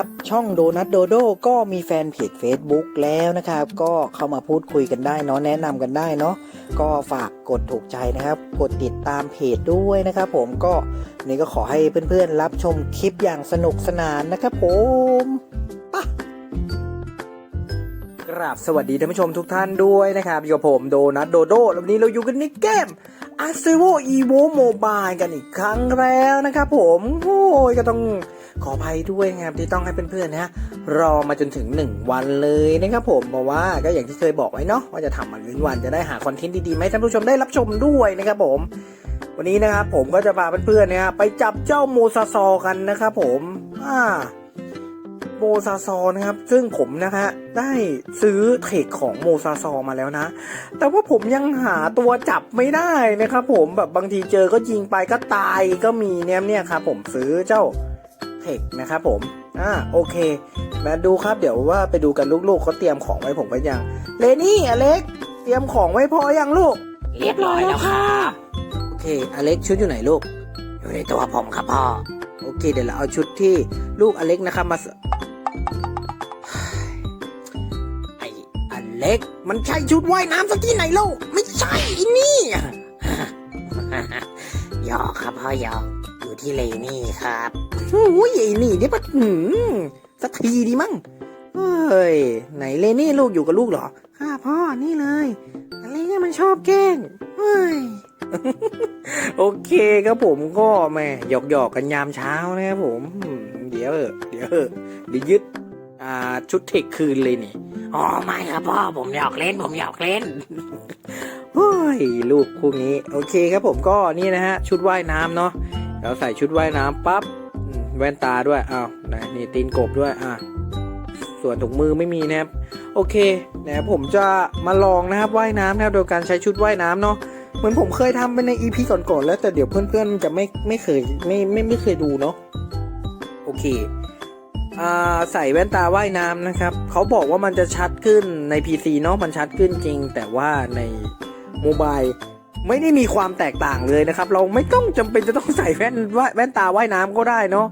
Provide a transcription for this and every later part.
นะครับ ช่องโดนัทโดโดก็มีแฟนเพจ Facebook แล้วนะครับ ก็เข้ามาพูดคุยกันได้เนาะแนะนำกันได้เนาะก็ฝากกดถูกใจนะครับ กดติดตามเพจด้วยนะครับ ผมก็นนี้ก็ขอให้เพื่อนๆรับชมคลิปอย่างสนุกสนานนะครับ ผมปะกราบสวัสดีท่านผู้ชมทุกท่านด้วยนะครับอยู่กับผมโดนัทโดโดแล้ววันนี้เราอยู่กันในเกม a r c e v o Evo Mobile กันอีกครั้งแล้วนะครับผมโอ้ยก็ต้อง ขออภัยด้วยนะครับที่ต้องให้เพื่อนๆนะฮะรอมาจนถึง 1 วันเลยนะครับผมเพราะว่าก็อย่างที่เคยบอกไว้เนาะว่าจะทำมันว้นวันจะได้หาคอนเทนต์ดีๆมาให้ท่านผู้ชมได้รับชมด้วยนะครับผม วันนี้นะครับผมก็จะพาเพื่อนๆนะฮะไปจับเจ้าโมซาซอกันนะครับผมอ่าโมซาซอนะครับ ซึ่งผมนะฮะได้ซื้อเทคของโมซาซอมาแล้วนะ แต่ว่าผมยังหาตัวจับไม่ได้นะครับผมแบบบางทีเจอก็ยิงไปก็ตายก็มีเนี่ยเนี่ยครับผมซื้อเจ้า เทคนะครับผม อ่าโอเค มาดูครับเดี๋ยวว่าไปดูกันลูกๆเขาเตรียมของไว้ผมไว้ยัง เลนี่อเล็ก เตรียมของไว้พอยังลูก เรียบร้อยแล้วครับโอเค อเล็กชุดอยู่ไหนลูก อยู่ในตัวผมครับพ่อ โอเค เดี๋ยวเราเอาชุดที่ลูกอเล็กนะครับมาสไออเล็ก มันใช่ชุดว่ายน้ำสักที่ไหนลูก ไม่ใช่ไอ้นี่หยอกครับพ่อหยอก อยู่ที่เลนี่ครับโอ้ยไอ้นี่เดี๋ยวปะหืมสักทีดีมั้งเฮ้ย ไหนเลนี่ลูกอยู่กับลูกเหรอค่ะพ่อนี่เลยอะไรเนี่ยมันชอบแกล้งเฮ้ยโอเคครับผมก็แม่หยอกหยอกกันยามเช้านะครับผม เดี๋ยวเดี๋ยวเดี๋ยวยึดอ่าชุดเทคคืนเลยนี่อ๋อไม่ครับพ่อผมหยอกเล่น ผมหยอกเล่นเฮ้ยลูกคู่นี้ โอเคครับผมก็นี่นะฮะ ชุดว่ายน้ำเนาะ เราใส่ชุดว่ายน้ำปั๊บแว่นตาด้วยอ้าวไหนนี่ตีนกบด้วยอะส่วนถุงมือไม่มีนะครับโอเคเดี๋ยวผมจะมาลองนะครับว่ายน้ำนะครับโดยการใช้ชุดว่ายน้ำเนาะเหมือนผมเคยทำไปใน EP ก่อนๆแล้วแต่เดี๋ยวเพื่อนๆจะไม่ไม่เคยไม่ไม่ไม่เคยดูเนาะโอเคอ่าใส่แว่นตาว่ายน้ำนะครับ เขาบอกว่ามันจะชัดขึ้นใน PC เนาะมันชัดขึ้นจริง แต่ว่าในโมบาย ไม่ได้มีความแตกต่างเลยนะครับ เราไม่ต้องจำเป็นจะต้องใส่แว่นว่าแว่นตาว่ายน้ำก็ได้เนาะ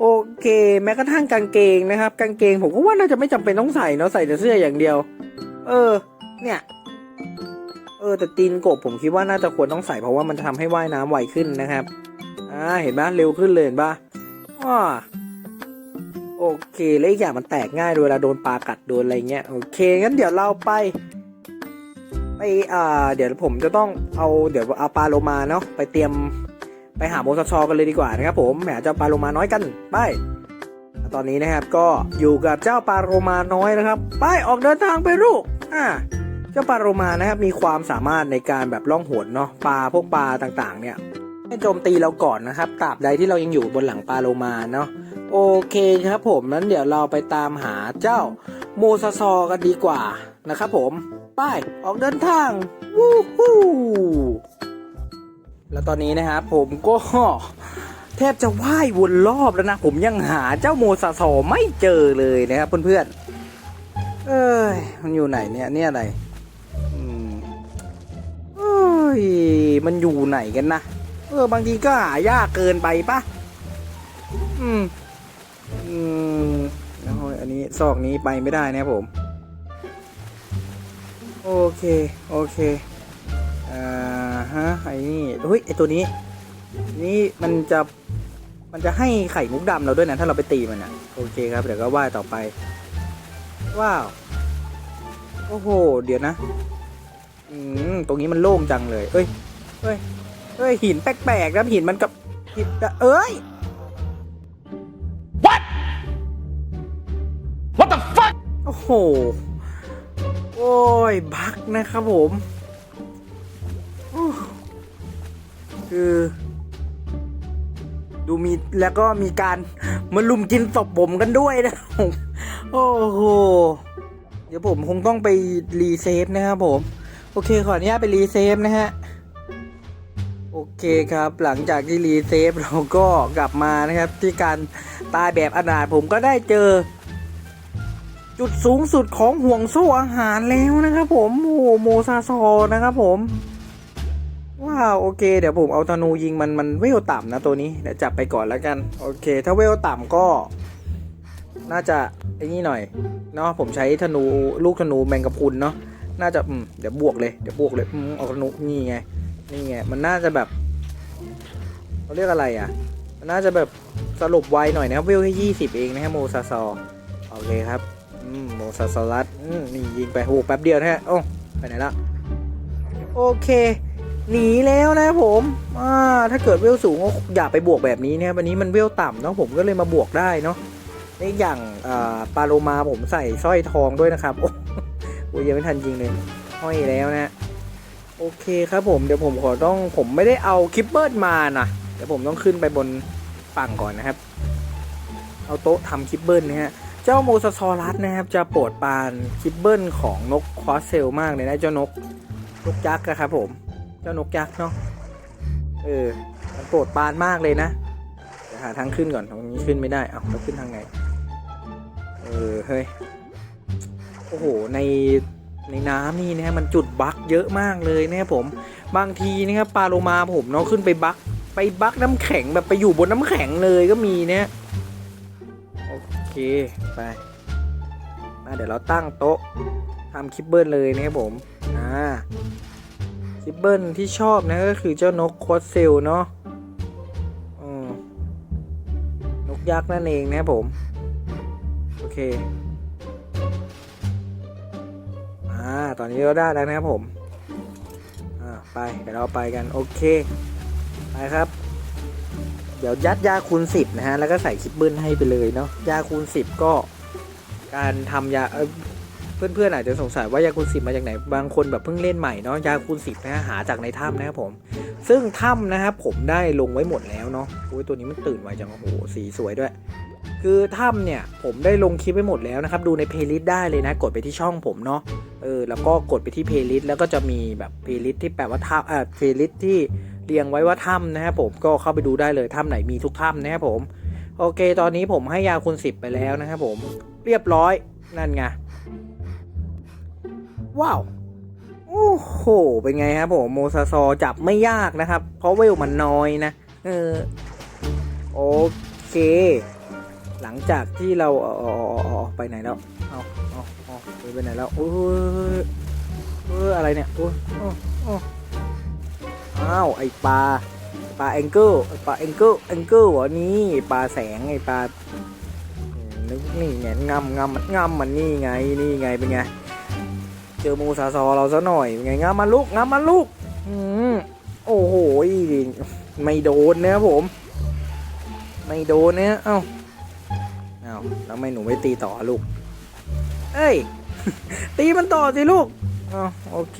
โอเคแม้กระทั่งกางเกงนะครับ กางเกงผมก็ว่าน่าจะไม่จำเป็นต้องใส่เนาะใส่แต่เสื้ออย่างเดียว เออ เนี่ยเออแต่ตีนกบผมคิดว่าน่าจะควรต้องใส่เพราะว่ามันทำให้ว่ายน้ำไวขึ้นนะครับอ่าเห็นปะเร็วขึ้นเลยเห็นปะว้าโอเคแล้วอีกอย่างมันแตกง่ายด้วยเวลาโดนปลากัดโดนอะไรเงี้ยโอเคงั้นเดี๋ยวเราไป ไปอ่าเดี๋ยวผมจะต้องเอาเดี๋ยวเอาปลาโลมาเนาะไปเตรียมไปหาโมซาซอกันเลยดีกว่านะครับผมแหมเจ้าปลาโลมาน้อยกันไปตอนนี้นะครับก็อยู่กับเจ้าปลาโลมาน้อยนะครับ ไปออกเดินทางไปลูกอ่าเจ้าปลาโลมานะครับมีความสามารถในการแบบล่องหนเนาะปลาพวกปลาต่างๆ เนี่ยให้โจมตีเราก่อนนะครับตราบใดที่เรายังอยู่บนหลังปลาโลมาเนาะโอเคครับผมนั้นเดี๋ยวเราไปตามหาเจ้าโมซาซอกันดีกว่านะครับผม ไป ออกเดินทาง วู้ฮู้แล้วตอนนี้นะครับผมก็แทบจะว่ายวนรอบแล้วนะ ผมยังหาเจ้าโมซาซอไม่เจอเลยนะครับเพื่อนๆ เอ้ย มันอยู่ไหนเนี่ย เนี่ยอะไรอืมเอ้ย มันอยู่ไหนกันนะ เออ บางทีก็หายากเกินไปปะอืม อืมแล้วอันนี้ซอกนี้ไปไม่ได้นะครับผม โอเค โอเคอ่าฮะไอ้นี่เฮ้ยไอตัวนี้ นี่มันจะมันจะให้ไข่มุกดำเราด้วยนะ ถ้าเราไปตีมันอะ โอเคครับ เดี๋ยวก็ว่ายต่อไป ว้าว โอ้โห เดี๋ยวนะ อืม ตรงนี้มันโล่งจังเลยเอ้ยเอ้ยเอ้ย หินแปลกๆนะหินมันกับหินเอ้ย What What the fuck โอ้โหโอ้ยบักนะครับผมคือดูมีแล้วก็มีการมาลุมกินศพผมกันด้วยนะผมโอ้โหเดี๋ยวผมคงต้องไปรีเซฟนะครับผม โอเคขออนุญาตไปรีเซฟนะฮะ โอเคครับหลังจากที่รีเซฟเราก็กลับมานะครับ ที่การตายแบบอนาถผมก็ได้เจอ จุดสูงสุดของห่วงโซ่อาหารแล้วนะครับผมโอ้โมซาซอนะครับผมว้าวโอเค เดี๋ยวผมเอาธนูยิงมันมันเวลต่ำนะตัวนี้เดี๋ยวจับไปก่อนแล้วกัน โอเค ถ้าเวลต่ำก็ น่าจะไอ้นี่หน่อยเนาะผมใช้ธนูลูกธนูแมงกะพรุนเนาะน่าจะอืมเดี๋ยวบวกเลยเดี๋ยวบวกเลยอืมเอาธนูนี่ไงนี่ไงมันน่าจะแบบเขาเรียกอะไรอะ มันน่าจะแบบสรุปไวหน่อยนะครับเวลแค่ยี่สิบเองนะครับโมซาซอโอเคครับ โมซาซอรัสอืมนี่ยิงไปโอ้แป๊บเดียวนะฮะโอ้ไปไหนละโอเค หนีแล้วนะผมอ่าถ้าเกิดเวลสูงก็อย่าไปบวกแบบนี้นะวันนี้มันเวลต่ำเนาะผมก็เลยมาบวกได้เนาะในอย่างาปาโลมาผมใส่สร้อยทองด้วยนะครับ โอ้โหยังไม่ทันจริงเลยห้อยแล้วนะ โอเคครับผมเดี๋ยวผมขอต้องผมไม่ได้เอาคิปเปิลมานะเดี๋ยวผมต้องขึ้นไปบนฝั่งก่อนนะครับ เอาโต๊ะทำคิปเปิลนะฮะ เจ้าโมซาซอรัสนะครับจะโปรดปานคิปเปิลของนกคอสเซลมากเลยนะเจ้านกนกยักษ์นะครับผม เจ้านกยักษ์เนาะเออมันโปรดปานมากเลยนะเดี๋ยวหาทางขึ้นก่อนตรงนี้ขึ้นไม่ได้เอาเราขึ้นทางไหนเออเฮ้ยโอ้โหในในน้ำนี่นะฮะมันจุดบั๊กเยอะมากเลยนะครับผม บางทีนะครับปลาโลมาผมเนาะขึ้นไปบั๊กไปบั๊กน้ำแข็งแบบไปอยู่บนน้ำแข็งเลยก็มีเนี่ยโอเค ไปมาเดี๋ยวเราตั้งโต๊ะทำคลิปเบิลเลยนะครับผมอ่าคิปเบิลที่ชอบนะก็คือเจ้านกโคดเซลเนาะอืมนกยักษ์นั่นเองนะครับผม โอเคอ่าตอนนี้เราได้แล้วนะครับผมอ่าไปเดี๋ยวเราไปกันโอเคไปครับ เดี๋ยวยัดยาคูณสิบนะฮะ แล้วก็ใส่คิปเบิลให้ไปเลยเนาะ ยาคูณสิบก็การทำยาเพื่อนๆอาจจะสงสัยว่ายาคูณสิบมาจากไหน บางคนแบบเพิ่งเล่นใหม่เนาะ ยาคูณสิบนะฮะหาจากในถ้ำนะครับผม ซึ่งถ้ำนะครับผมได้ลงไว้หมดแล้วเนาะ โอ้ยตัวนี้มันตื่นไวจัง โอ้โห สีสวยด้วยคือถ้ำเนี่ยผมได้ลงคลิปไว้หมดแล้วนะครับ ดูในเพลย์ลิสต์ได้เลยนะ กดไปที่ช่องผมเนาะเออแล้วก็กดไปที่เพลย์ลิสต์แล้วก็จะมีแบบเพลย์ลิสต์ที่แปลว่าถ้ำเออเพลย์ลิสต์ที่ เรียงไว้ว่าถ้ำนะครับผมก็เข้าไปดูได้เลยถ้ำไหนมีทุกถ้ำนะครับผมโอเค ตอนนี้ผมให้ยาคูณสิบไปแล้วนะครับผมเรียบร้อยนั่นไงว้าวโอ้โหเป็นไงครับผมโมซาซอจับไม่ยากนะครับ เพราะเวลมันน้อยนะเออโอเค หลังจากที่เราเออเออไปไหนแล้วเอาเอาเอาไปไหนแล้วโอ้ยเอออะไรเนี่ยโอ้ยโอ้ อ้าวไอปลาปลาแองเกิลไอ้ปลาแองเกิลแองเกิลเหรอนี่ปลาแสงไอปลาอืมนึกนี่ไงงำงำมันงำมันนี่ไงนี่ไงเป็นไงเจอมูซาซอเราซะหน่อยไงงามมาลูกงามมาลูกอืมโอ้โหไม่โดนนะผม ไม่โดนเนี่ยเอ้าเอ้าแล้วไม่หนูไม่ตีต่อลูก เอ้ย ตีมันต่อสิลูกอ๋อโอเค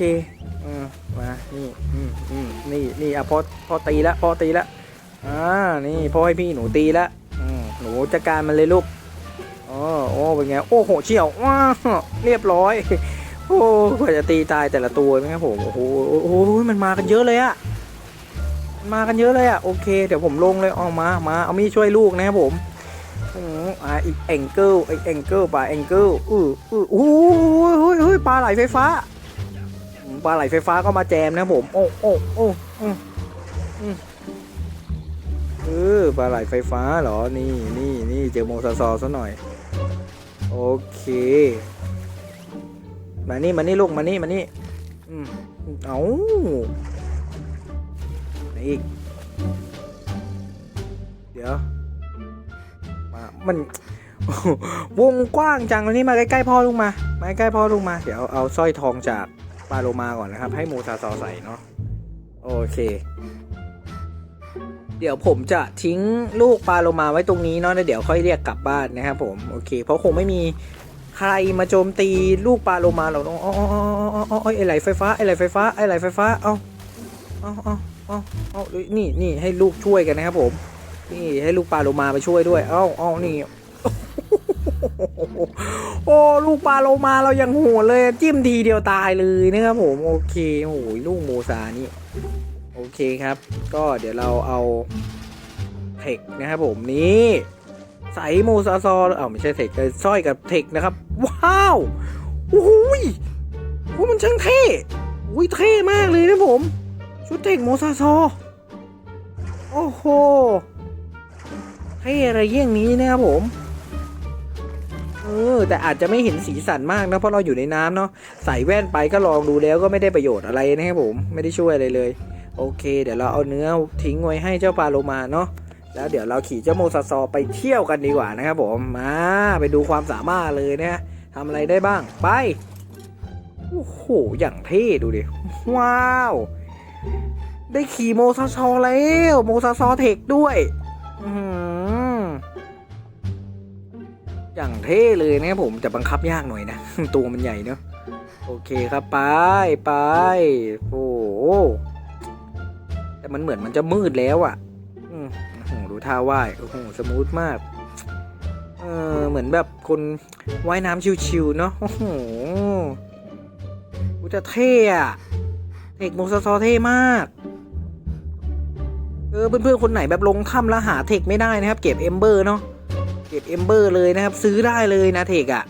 อืมมานี่อืมอืมนี่นี่อะพอพอตีละพอตีละอ่านี่พ่อให้พี่หนูตีละอืมหนูจัดการมันเลยลูกอ๋อโอ้เป็นไงโอ้โหเชี่ยวว้าเรียบร้อยโอ้กว่าจะตีตายแต่ละตัวนะครับผมโอ้โหโอ้โหมันมากันเยอะเลยอะมากันเยอะเลยอะโอเค เดี๋ยวผมลงเลยออกมามาเอามีช่วยลูกนะครับผมอ่าอีกแองเกิลไอแองเกิลปลาแองเกิลอืออือโอ้โหเฮ้ยเฮ้ยปลาไหลไฟฟ้า ปลาไหลไฟฟ้าก็มาแจมนะผมโอ้โอ้โอ้อืมอืมเออปลาไหลไฟฟ้าเหรอนี่นี่นี่เจอโมซาซอซะหน่อย โอเค มานี่มานี่ลูกมานี่มานี่อเอาไหนอีก เดี๋ยว มามันวงกว้างจังเลยนี่มาใกล้ๆพ่อลูกมา มาใกล้พ่อลูกมา เดี๋ยวเอาสร้อยทองจาก ปลาโลมาก่อนนะครับ ให้โมซาซอใส่เนาะโอเค เดี๋ยวผมจะทิ้งลูกปลาโลมาไว้ตรงนี้เนาะแล้วเดี๋ยวค่อยเรียกกลับบ้านนะครับผมโอเค เพราะคงไม่มีใครมาโจมตีลูกปลาโลมาเราต้องอ๋ออ๋ออ๋ออ๋ออ๋อไอไหลไฟฟ้าไอไหลไฟฟ้าไอไหลไฟฟ้าเอาเอาเอาเอาเอานี่นี่ให้ลูกช่วยกันนะครับผม นี่ให้ลูกปลาโลมาไปช่วยด้วย เอาเอานี่ โอ้ลูกปลาโลมาเรายังโหดเลยจิ้มทีเดียวตายเลยนะครับผม โอเคโอ้ยลูกโมซานี่ โอเคครับ ก็เดี๋ยวเราเอาเทคนะครับผมนี่ใส่โมซาซอเอ้าไม่ใช่เทคเลยสร้อยกับเทคนะครับ ว้าวโอ้ยโอ้มันช่างเท่อุ้ยเท่มากเลยนะผม ชุดเทคโมซาซอโอ้โหเท่อะไรเยี่ยงนี้นะครับผม เออแต่อาจจะไม่เห็นสีสันมากนะเพราะเราอยู่ในน้ำเนาะใส่แว่นไปก็ลองดูแล้วก็ไม่ได้ประโยชน์อะไรนะครับผมไม่ได้ช่วยอะไรเลย โอเค เดี๋ยวเราเอาเนื้อทิ้งไว้ให้เจ้าปลาโลมาเนาะแล้วเดี๋ยวเราขี่เจ้าโมซาซอไปเที่ยวกันดีกว่านะครับผมมาไปดูความสามารถเลยนะทำอะไรได้บ้างไปโอ้โหอย่างเท่ดูดิว้าวได้ขี่โมซาซอแล้วโมซาซอเทคด้วย อื อย่างเท่เลยนะครับผมแต่บังคับยากหน่อยนะ ตัวมันใหญ่เนอะโอเคครับไปไปโอ้แต่มันเหมือนมันจะมืดแล้วอะ่ะอืมโอ้โหดูท่าว่ายโอ้โหสมูทมากเออเหมือนแบบคนว่ายน้ำชิวๆเนาะโอ้โหกูจะเท่อะเทคโมซาซอเท่มากเออเพื่อนๆคนไหนแบบลงถ้ำแล้วหาเทคไม่ได้นะครับ เก็บเอมเบอร์เนาะ เก็บเอมเบอร์เลยนะครับ ซื้อได้เลยนะเทคอะ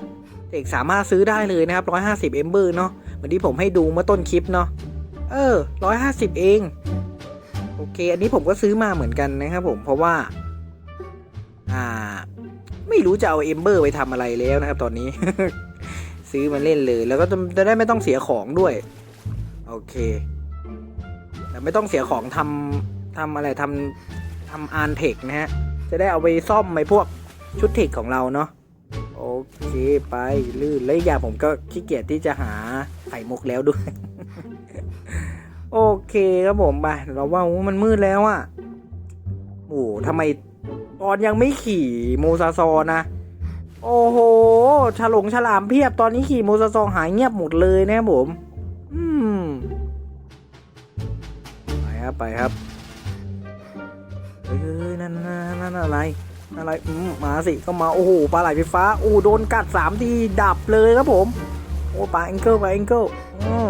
เทคสามารถซื้อได้เลยนะครับร้อยห้าสิบเอมเบอร์เนาะเหมือนที่ผมให้ดูเมื่อต้นคลิปเนาะเออร้อยห้าสิบเอง โอเค อันนี้ผมก็ซื้อมาเหมือนกันนะครับผมเพราะว่า อ่า ไม่รู้จะเอาเอมเบอร์ไปทำอะไรแล้วนะครับ ตอนนี้ ซื้อมาเล่นเลย แล้วก็จะได้ไม่ต้องเสียของด้วย โอเคแต่ไม่ต้องเสียของทำทำอะไรทำทำอาร์เทคนะฮะ จะได้เอาไปซ่อมไอ้พวก ชุดเทคของเราเนาะโอเคไปลื่นแล้วอีกอย่างผมก็ขี้เกียจที่จะหาไข่มุกแล้วด้วย โอเคครับผมไปเราว่ามันมืดแล้วอะโอ้ทำไมตอนยังไม่ขี่โมซาซอนะ โอ้โหฉลงฉลามเพียบตอนนี้ขี่โมซาซอหายเงียบหมดเลยนะครับผม อืมไปครับไปครับเฮ้ยนั่นนั่นนั่นอะไร อะไรอืมมาสิก็มาโอ้โหปลาไหลไฟฟ้าโอ้โดนกัดสามทีดับเลยครับผม โอ้ปลาแองเกิลปลาแองเกิลอืม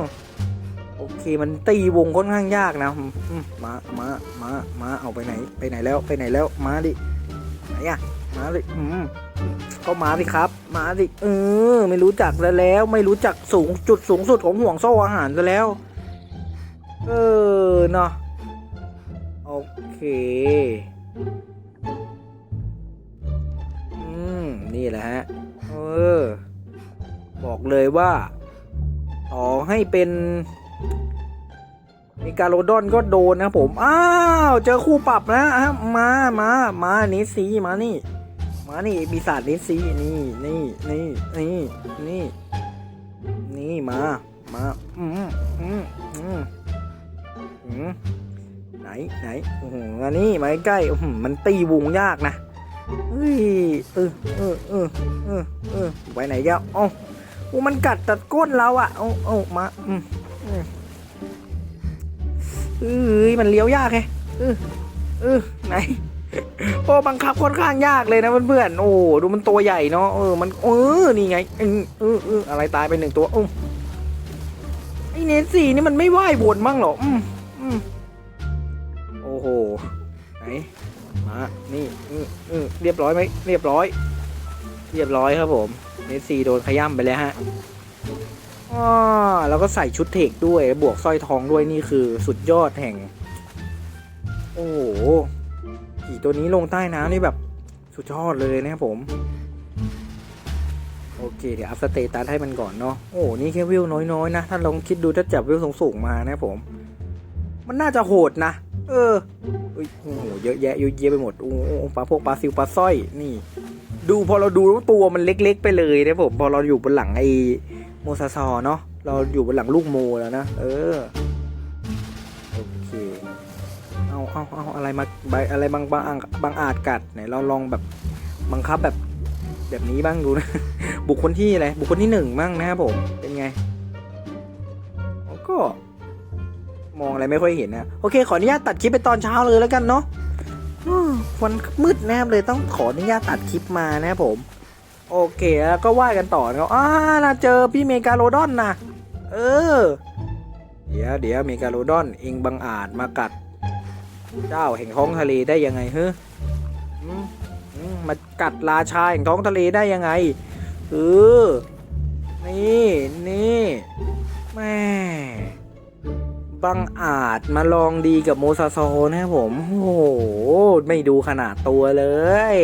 โอเคมันตีวงค่อนข้างยากนะอืมมามามามาเอาไปไหนไปไหนแล้วไปไหนแล้วมาดิไหนอะมาดิอืมก็มาสิครับ มาสิเออไม่รู้จักซะแล้ว ไม่รู้จักสูงจุดสูงสุดของห่วงโซ่อาหารซะแล้ว เออเนาะโอเค นี่แหละฮะเออบอกเลยว่าต่อให้เป็นมีการโรดอนก็โดนนะผม อ้าว เจอคู่ปรับนะฮะมามามานิสีมานี่ มานี่ปีศาจนิสีนี่นี่นี่นี่นี่นี่มามาอืมอืมอืมอืมไหนไหนโอ้โหอันนี้มาใกล้ๆมันตีวงยากนะ เฮ้ยเออเออเออเออเออไปไหนแกเอ้าโอ้มันกัดตัดก้นเราอะเอาเอามาอืมอืมเอ้ยมันเลี้ยวยากไงเออเออไหนโอ้บังคับค่อนข้างยากเลยนะเพื่อนๆโอ้ดูมันตัวใหญ่เนาะเออมันเออนี่ไงเออเออเอออะไรตายไปหนึ่งตัวอุ้มไอเนสซี่นี่มันไม่ไหววนมั่งเหรออืมอืมโอ้โหไหน นี่อืออือเรียบร้อยไหมเรียบร้อย เรียบร้อยครับผมเมสซี่โดนขย้ำไปแล้วฮะอ้อแล้วก็ใส่ชุดเทคด้วยบวกสร้อยทองด้วยนี่คือสุดยอดแห่ง โอ้โหขี่ตัวนี้ลงใต้น้ำนี่แบบสุดยอดเลยนะครับผม โอเค เดี๋ยวอัพสเตตัสให้มันก่อนเนาะโอ้นี่แค่วิวน้อยๆนะ ถ้าลองคิดดูถ้าจับวิวสูงๆมานะครับผม มันน่าจะโหดนะ เออ อ้ยโอ้โหเยอะแยะเยอะแยะไปหมดโอ้โหปลาพวกปลาซิวปลาสร้อยนี่ ดูพอเราดูตัวมันเล็ก ๆ ไปเลยนะผมพอเราอยู่บนหลังไอ้โมซาซอเนาะเราอยู่บนหลังลูกโมแล้วนะเออโอเคเอาเอาเอาอะไรมาใบอะไรบางบางอ่างบางอาจกัดไหนเราลองแบบบังคับแบบแบบนี้บ้างดูนะ บุคคลที่อะไรบุคคลที่หนึ่งบ้างนะครับผมเป็นไงก็ มองอะไรไม่ค่อยเห็นนะโอเคขออนุญาตตัดคลิปไปตอนเช้าเลยแล้วกันเนาะวันมืดนะครับเลยต้องขออนุญาตตัดคลิปมานะผม โอเคแล้วก็ว่ากันต่อนะครับอ่าน่าเจอพี่เมกาโลดอนนะเออ เดี๋ยวเดี๋ยวเมกาโลดอนเองบังอาจมากัด เจ้าแห่งท้องทะเลได้ยังไงเฮ้อืมอืมมากัดราชาแห่งท้องทะเลได้ยังไงเออนี่นี่แม่ บังอาจมาลองดีกับโมซาโซนะครับผม โอ้โห ไม่ดูขนาดตัวเลย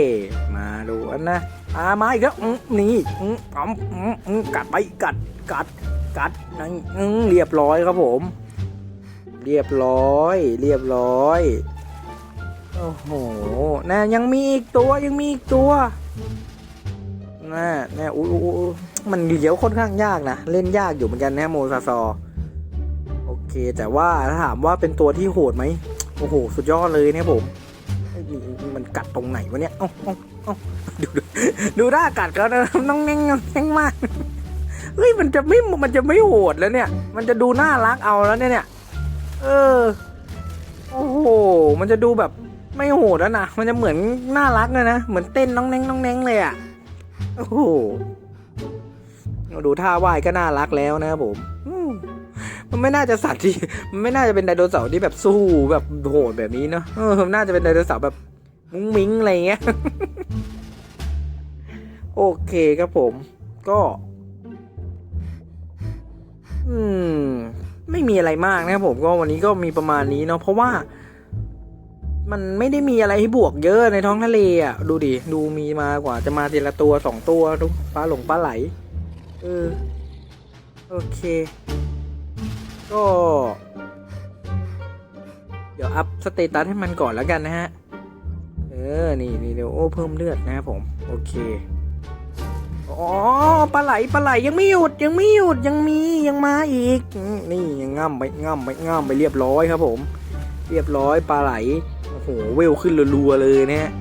มาดูนะอามาอีกแล้วนี่อืมอืมกัดไปกัดกัดกัดนั่นเรียบร้อยครับผม เรียบร้อย เรียบร้อย โอ้โหน่ยังมีอีกตัวยังมีอีกตัวน่าน่อุ้มันเลี้ยวค่อนข้างยากนะ เล่นยากอยู่เหมือนกันนะโมซาซอ อเคแต่ว่าถ้าถามว่าเป็นตัวที่โหดไหมโอ้โห สุดยอดเลยเนี่ยผมเอ้ยมันกัดตรงไหนวะเนี่ยเอ้าเอ้าเอ้าดูดูดูหน้ากัดเขานะน้องแน่งน้องแน่งมากเฮ้ยมันจะไม่มันจะไม่โหดแล้วเนี่ย มันจะดูน่ารักเอาแล้วเนี่ยเนี่ยเออโอ้โหมันจะดูแบบไม่โหดแล้วนะมันจะเหมือนน่ารักเลยนะเหมือนเต้นน้องแน่งน้องแน่งเลยอะ่ะโอ้โหดูท่าว่ายก็น่ารักแล้วนะครับผม มันไม่น่าจะสัตว์ที่มันไม่น่าจะเป็นไดโนเสาร์ที่แบบสู้แบบโหดแบบนี้เนอะเออมันน่าจะเป็นไดโนเสาร์แบบมุ้งมิ้งอะไรเงี้ย โอเคครับผม ก็ อืม ไม่มีอะไรมากนะครับผมก็วันนี้ก็มีประมาณนี้เนาะเพราะว่า มันไม่ได้มีอะไรให้บวกเยอะในท้องทะเลอะ ดูดิดูมีมากว่าจะมาทีละตัวสองตัวดูปลาหลงปลาไหล เออ โอเค ก็ เดี๋ยวอัพสเตตัสให้มันก่อนแล้วกันนะฮะ เออ นี่นี่เดี๋ยวโอ้เพิ่มเลือดนะครับผม โอเค อ๋อ ปลาไหล ปลาไหล ยังไม่หยุด ยังไม่หยุด ยังมี ยังมาอีก นี่ยังง่ำไปง่ำไปง่ำไปเรียบร้อยครับผม เรียบร้อยปลาไหล โอ้โห เวลขึ้นรัวๆเลยนะฮะ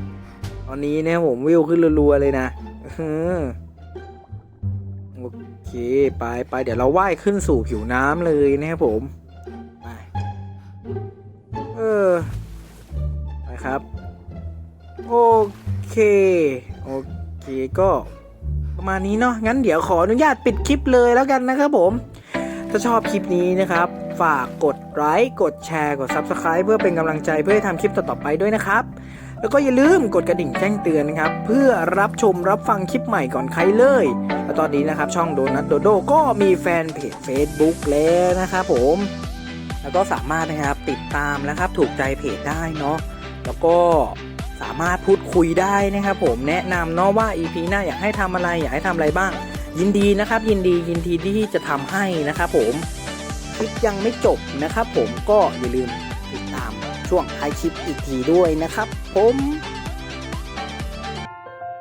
ตอนนี้นะครับผมเวลขึ้นรัวๆเลยนะเออ เคไปไปเดี๋ยวเราว่ายขึ้นสู่ผิวน้ำเลยนะครับผมไปเออไปครับ โอเค โอเคก็ประมาณนี้เนาะงั้นเดี๋ยวขออนุญาตปิดคลิปเลยแล้วกันนะครับผม ถ้าชอบคลิปนี้นะครับ ฝากกดไลค์กดแชร์กด Subscribe เพื่อเป็นกำลังใจเพื่อให้ทำคลิปต่อๆไปด้วยนะครับ แล้วก็อย่าลืมกดกระดิ่งแจ้งเตือนนะครับ เพื่อรับชมรับฟังคลิปใหม่ก่อนใครเลย แล้วตอนนี้นะครับ ช่องโดนัทโดโดก็มีแฟนเพจ Facebook แล้วนะครับผม แล้วก็สามารถนะครับติดตามนะครับถูกใจเพจได้เนาะแล้วก็สามารถพูดคุยได้นะครับผมแนะนำเนาะว่า EP หน้าอยากให้ทำอะไรอยากให้ทำอะไรบ้าง ยินดีนะครับ ยินดียินดีที่จะทำให้นะครับผมคลิปยังไม่จบนะครับผมก็อย่าลืมติดตาม ช่วงท้ายคลิปอีกทีด้วยนะครับ ผม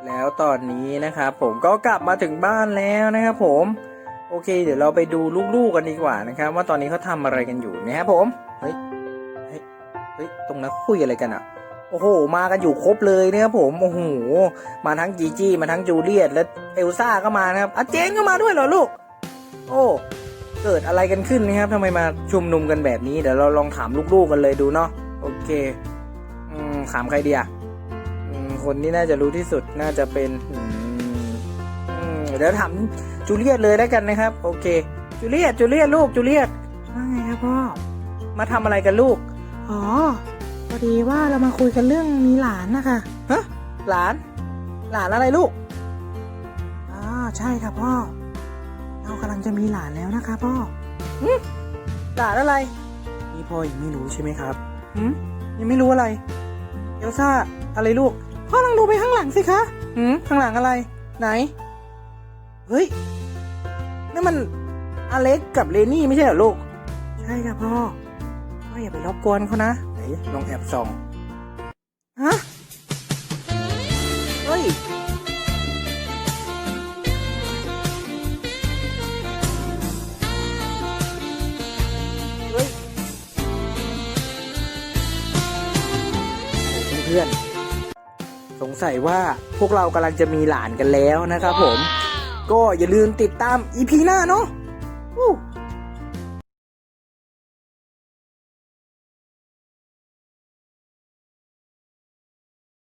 แล้วตอนนี้นะครับผมก็กลับมาถึงบ้านแล้วนะครับผมโอเค เดี๋ยวเราไปดูลูกๆกันดีกว่านะครับ ว่าตอนนี้เขาทำอะไรกันอยู่นะครับผมเฮ้ยเฮ้ยเฮ้ยตรงนั้นคุยอะไรกันอะโอ้โห มากันอยู่ครบเลยนะครับผมโอ้โหมาทั้งจีจี้มาทั้งจูเลียตและเอลซ่าก็มานะครับอาเจนก็มาด้วยเหรอลูก โอ้เกิดอะไรกันขึ้นนะครับทำไมมาชุมนุมกันแบบนี้เดี๋ยวเราลองถามลูกๆกันเลยดูเนาะ โอเค อืมถามใครดีอะอืมคนที่น่าจะรู้ที่สุดน่าจะเป็นอืมอืมเดี๋ยวถามจูเลียตเลยแล้วกันนะครับ โอเค จูเลียตจูเลียตลูกจูเลียตว่าไงครับพ่อมาทำอะไรกันลูกอ๋อพอดีว่าเรามาคุยกันเรื่องมีหลานนะคะฮะหลาน หลานอะไรลูกอ๋อใช่ครับพ่อ เรากำลังจะมีหลานแล้วนะคะพ่อหลานอะไรนี่พ่อยังไม่รู้ใช่ไหมครับ หืมยังไม่รู้อะไร เอลซ่า อะไรลูก พ่อลองดูไปข้างหลังสิคะหืมข้างหลังอะไร ไหน เฮ้ยนั่นมันอเล็กกับเลนี่ไม่ใช่เหรอลูก ใช่ครับพ่อ พ่ออย่าไปรบกวนเขานะ ไหนลองแอบส่อง ฮะ เฮ้ย พื่อนๆ สงสัยว่าพวกเรากำลังจะมีหลานกันแล้วนะครับผม ก็อย่าลืมติดตามอีพีหน้าเนาะอู้